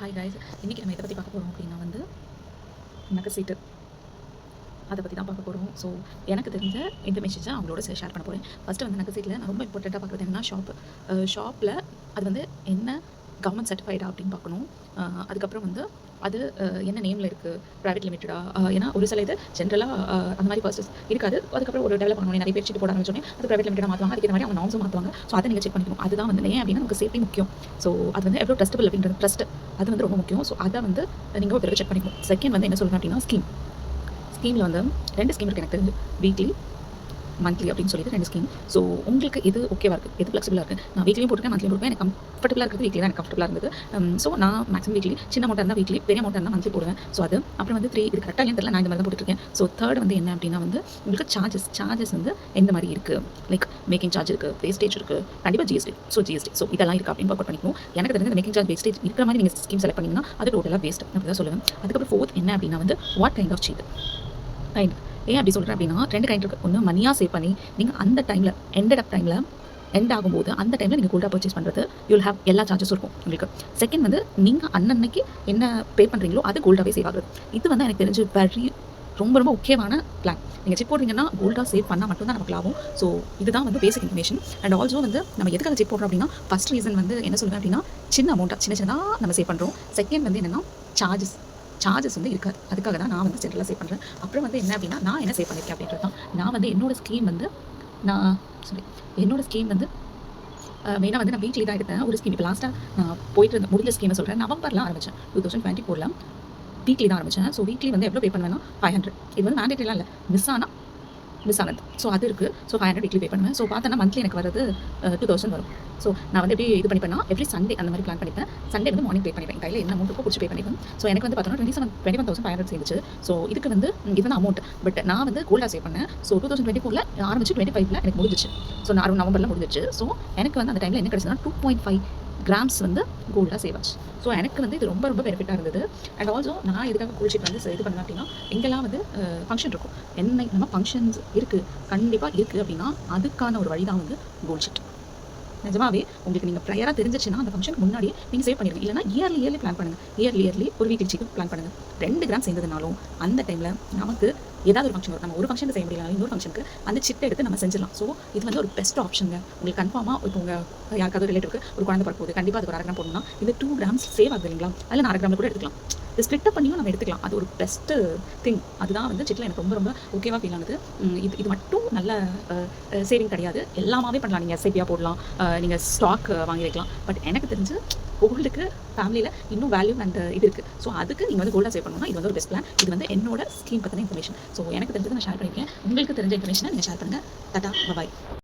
Hi guys. இன்றைக்கி நம்ம இதை பற்றி பார்க்க போகிறோம் அப்படின்னா வந்து நகை சீட்டு அதை பற்றி தான் பார்க்க போகிறோம் ஸோ எனக்கு தெரிஞ்ச இன்ஃபர்மேஷன்ஸை அவங்களோட ஷேர் பண்ண போகிறேன் ஃபஸ்ட்டு வந்து நகை சீட்டில் நான் ரொம்ப இம்பார்ட்டண்ட்டாக பார்க்குறது என்னன்னா ஷாப் ஷாப்பில் அது வந்து என்ன கவர்மெண்ட் சர்டிஃபைடா அப்படின்னு பார்க்கணும். அதுக்கப்புறம் வந்து அது என்ன நேமில் இருக்குது ப்ரைவேட் லிமிட்டடா ஏன்னா ஒரு சில இது ஜென்ரலாக அந்த மாதிரி பர்சஸ் இருக்காது. அதுக்கப்புறம் ஒரு டெவலப் பண்ணணும். நிறைய பேர் சீட்டு போட ஆரம்பிச்சோன்னே அது ப்ரைவேட் லிமிட்டடாக மாற்றுவாங்க அதுக்கு மாதிரி அவங்க நாம்ஸும் மாற்றுவாங்க ஸோ அதை நீங்கள் செக் பண்ணிக்கணும். அதுதான் வந்து ஏன் அப்படின்னா நமக்கு சேஃப்டி முக்கியம். ஸோ அது வந்து எவ்வளோ ட்ரஸ்டபிள் அப்படின்றது. ட்ரஸ்ட் அது வந்து ரொம்ப முக்கியம். ஸோ அதை வந்து நீங்கள் ஒரு தடவை செக் பண்ணிக்கணும். செகண்ட் வந்து என்ன சொல்கிறேன் அப்படின்னா ஸ்கீம் ஸ்கீமில் வந்து ரெண்டு ஸ்கீம் இருக்குது எனக்கு தெரிஞ்சு. வீக்லி மந்த்லி அப்படின்னு சொல்லிட்டு ரெண்டு ஸ்கீம் ஸோ உங்களுக்கு இது ஓகேவா இருக்குது எது ஃப்ளெக்சிபிளாக இருக்குது நான் வீக்லியும் போட்டுருக்கேன் மந்த்லியும் போட்டுருக்கேன். எனக்கு கம்ஃபர்டபுளாக இருக்குது வீக்லி தான் எனக்கு கம்ஃபர்டபுளாக இருந்தது. Um, ஸோ நான் மேக்ஸிமம் வீக்லி சின்ன அமௌண்ட் இருந்தால் வீக்லி பெரிய அமௌண்ட் இருந்தால் மந்த்லி போடுவேன். ஸோ அது அப்புறம் வந்து த்ரீ இது கரெக்டாக தெரியல நான் இந்த மாதிரி தான் போட்டுருக்கேன் ஸோ தேர்ட் வந்து என்ன அப்படின்னா வந்து உங்களுக்கு சார்ஜஸ் சார்ஜஸ் வந்து எந்த மாதிரி இருக்குது லைக் மேக்கிங் சார்ஜ் இருக்குது வேஸ்டேஜ் இருக்குது கண்டிப்பாக ஜிஎஸ்டி ஸோ ஜிஎஸ்டி ஸோ இதெல்லாம் இருக்குது அப்படின்னு ஒர்க் பண்ணிக்கணும். எனக்கு தெரிஞ்ச மேக்கிங் சார்ஜ் வேஸ்டேஜ் இருக்கிற மாதிரி நீங்கள் ஸ்கீம் செலக்ட் பண்ணிங்கன்னா அது டோட்டலாக வேஸ்ட் அப்படி தான் சொல்லுவேன். அதுக்கப்புறம் ஃபோர்த் என்ன அப்படின்னா வந்து what kind of seat kind ஏன் அப்படி சொல்கிறேன் அப்படின்னா ரெண்டு கைண்ட் இருக்குது ஒன்று மணியாக சேவ் பண்ணி நீங்கள் அந்த டைமில் எண்டட் அப் டைமில் எண்ட் ஆகும்போது அந்த டைமில் நீங்கள் கோல்டாக பர்ச்சேஸ் பண்ணுறது யூல் ஹேவ் எல்லா சார்ஜஸும் இருக்கும் உங்களுக்கு. செகண்ட் வந்து நீங்கள் அன்னன்னைக்கு என்ன பே பண்ணுறீங்களோ அது கோல்டாகவே சேவ் ஆகுது. இது வந்து எனக்கு தெரிஞ்சு வெரி ரொம்ப ரொம்ப முக்கியமான பிளான் நீங்கள் செக் போடுறீங்கன்னா கோல்டாக சேவ் பண்ணால் மட்டும்தான் நமக்கு லாபம். ஸோ இதுதான் வந்து பேசிக் இன்ஃபர்மேஷன் அண்ட் ஆல்சோ வந்து நம்ம எதுக்காக செக் போடுறோம் அப்படின்னா ஃபஸ்ட் ரீசன் வந்து என்ன சொல்லுவேன் அப்படின்னா சின்ன அமௌண்ட்டாக சின்ன சின்னதாக நம்ம சேவ் பண்ணுறோம் செகண்ட் வந்து என்னென்னா சார்ஜஸ் சார்ஜஸ் வந்து இருக்காது அதுக்காக தான் நான் வந்து சென்ட்ரலாக சேவ் பண்ணுறேன் அப்புறம் வந்து என்ன அப்படின்னா நான் என்ன சேவ் பண்ணியிருக்கேன் அப்படின்றது தான். நான் வந்து என்னோட ஸ்கீம் வந்து நான் சாரி என்னோட ஸ்கீம் வந்து மெயினாக வந்து நான் வீக்லி தான் எடுத்தேன். ஒரு ஸ்கீம் இப்போ லாஸ்ட்டாக நான் போயிட்டு இருந்த முடிஞ்ச ஸ்கீமை சொல்கிறேன் நவம்பரில் ஆரம்பித்தேன் டூ தௌசண்ட் டுவெண்ட்டி ஃபோரில் வீக்லி தான் ஆரம்பித்தேன் ஸோ வீக்லி வந்து எவ்வளோ பே பண்ணுவேன்னா ஃபைவ் ஹண்ட்ரட் இது வந்து மேண்டேட்லாம் இல்லை. மிஸ் ஆனால் மிஸ் ஆனது ஸோ அது இருக்குது so five hundred weekly pay பண்ணுவேன். ஸோ பார்த்தோன்னா மந்த்லி எனக்கு வரது டூ தௌசண்ட் வரும். ஸோ நான் வந்து எப்படி இது பண்ணிப்பேன்னா எவ்ரி சண்டே அந்த மாதிரி பிளான் பண்ணிப்பேன். சண்டே வந்து மார்னிங் பே பண்ணிப்பேன் கையில் என்ன அமௌண்ட் பிடிச்சி பே பண்ணிப்பேன் ஸோ எனக்கு வந்து பார்த்தோன்னா twenty seven twenty one thousand five hundred சேர்ந்துச்சு. So இதுக்கு வந்து ம், இது அமௌண்ட் பட் நான் வந்து கோல்டாக சேவ் பண்ணேன். ஸோ டூ தௌசண்ட் டுவெண்ட்டி ஃபோரில் ஆரம்பிச்சு டுவெண்ட்டி ஃபைவ்ல எனக்கு முடிஞ்சிச்சு. ஸோ நான் நவம்பரில் முடிஞ்சிச்சு. ஸோ எனக்கு வந்து அந்த டைமில் என்ன கிடைச்சதுன்னா டூ பாயிண்ட் ஃபைவ் கிராம்ஸ் வந்து கோல்டாக சேவ் ஆச்சு. ஸோ எனக்கு வந்து இது ரொம்ப ரொம்ப பெனிஃபிட்டாக இருந்தது. அண்ட் ஆல்சோ நான் இதுக்காக கூல்ஷீட் வந்து இது பண்ணேன் அப்படின்னா எங்கெல்லாம் வந்து ஃபங்க்ஷன் இருக்கும். என்ன நம்ம ஃபங்க்ஷன்ஸ் இருக்குது கண்டிப்பாக இருக்குது அப்படின்னா அதுக்கான ஒரு வழி தான் வந்து கோல்ட் ஷீட் நிஜமாவே உங்களுக்கு நீங்கள் ப்ரையராக தெரிஞ்சிச்சுன்னா அந்த ஃபங்க்ஷனுக்கு முன்னாடியே நீங்கள் சேவ் பண்ணிடுங்க இல்லைனா இயர்லி இயர்லி பிளான் பண்ணுங்கள் இயர்லி இயர்லி ஒரு வீக்லி சீக்கிரம் பிளான் பண்ணுங்கள் ரெண்டு கிராம் சேர்ந்ததுனாலும் அந்த டைமில் நமக்கு ஏதாவது ஒரு ஃபங்க்ஷன் வரும். நம்ம ஒரு ஃபங்க்ஷன் செய்ய முடியல இன்னொரு ஃபங்க்ஷனுக்கு அந்த சிட்டை எடுத்து நம்ம செஞ்சிடலாம். ஸோ இது வந்து ஒரு பெஸ்ட் ஆப்ஷனுங்க உங்களுக்கு கன்ஃபார்மாக இப்போ உங்கள் யாருக்காவது ரிலேட்டிவ்க்கு ஒரு குழந்தை பிறக்க போகுது. கண்டிப்பாக அது ஒரு அரை கிராம் போடணும்னா இது டூ கிராம்ஸ் சேவ் ஆகுது இல்லைங்களா? அதில் நான் அரை கிராமில் கூட எடுத்துக்கலாம். இது ஸ்ப்ளிட்டப் பண்ணியும் நம்ம எடுத்துக்கலாம். அது ஒரு பெஸ்ட்டு திங் அதுதான் வந்து செட்டில் எனக்கு ரொம்ப ரொம்ப ஓகேவாக ஃபீல் ஆகுது இது இது மட்டும் நல்ல சேவிங் கிடையாது. எல்லாமே பண்ணலாம். நீங்கள் எஸ்ஐபியாக போடலாம். நீங்கள் ஸ்டாக் வாங்கி வைக்கலாம். பட் எனக்கு தெரிஞ்சு கோல்டுக்கு ஃபேமிலியில் இன்னும் வேல்யூ அண்ட் இது இருக்குது ஸோ அதுக்கு நீங்கள் வந்து கோல்டாக சேவ் பண்ணணும்னா இது வந்து ஒரு பெஸ்ட் பிளான் இது வந்து என்னோட ஸ்கீம் பற்றின இன்ஃபர்மேஷன் ஸோ எனக்கு தெரிஞ்சது நான் ஷேர் பண்ணியிருக்கேன் உங்களுக்கு தெரிஞ்ச இன்ஃபர்மேஷனை நீங்கள் ஷேர் பண்ணுங்கள் டட்டா பாய்